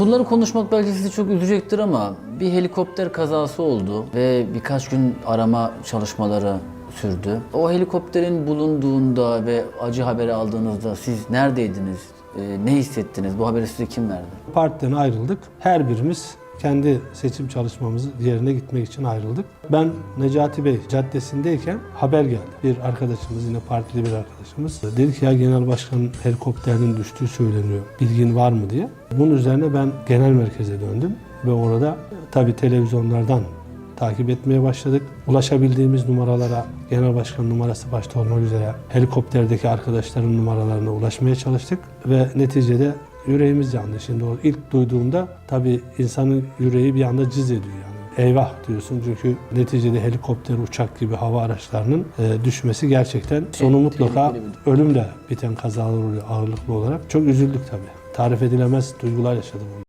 Bunları konuşmak belki sizi çok üzecektir ama bir helikopter kazası oldu ve birkaç gün arama çalışmaları sürdü. O helikopterin bulunduğunda ve acı haberi aldığınızda siz neredeydiniz? Ee, ne hissettiniz? Bu haberi size kim verdi? Partiden ayrıldık. Her birimiz kendi seçim çalışmamızı yerine gitmek için ayrıldık. Ben Necati Bey caddesindeyken haber geldi. Bir arkadaşımız yine partili bir arkadaşımız dedi ki ya genel başkanın helikopterinin düştüğü söyleniyor. Bilgin var mı diye. Bunun üzerine ben genel merkeze döndüm ve orada tabi televizyonlardan takip etmeye başladık. Ulaşabildiğimiz numaralara, genel başkan numarası başta olmak üzere helikopterdeki arkadaşların numaralarına ulaşmaya çalıştık ve neticede yüreğimiz yandı. Şimdi o ilk duyduğumda tabii insanın yüreği bir anda cız ediyor yani. Eyvah diyorsun çünkü neticede helikopter, uçak gibi hava araçlarının e, düşmesi gerçekten sonu mutlaka tehlikeli bir- ölümle biten kazalar oluyor ağırlıklı olarak. Çok üzüldük tabii. Tarif edilemez duygular yaşadım.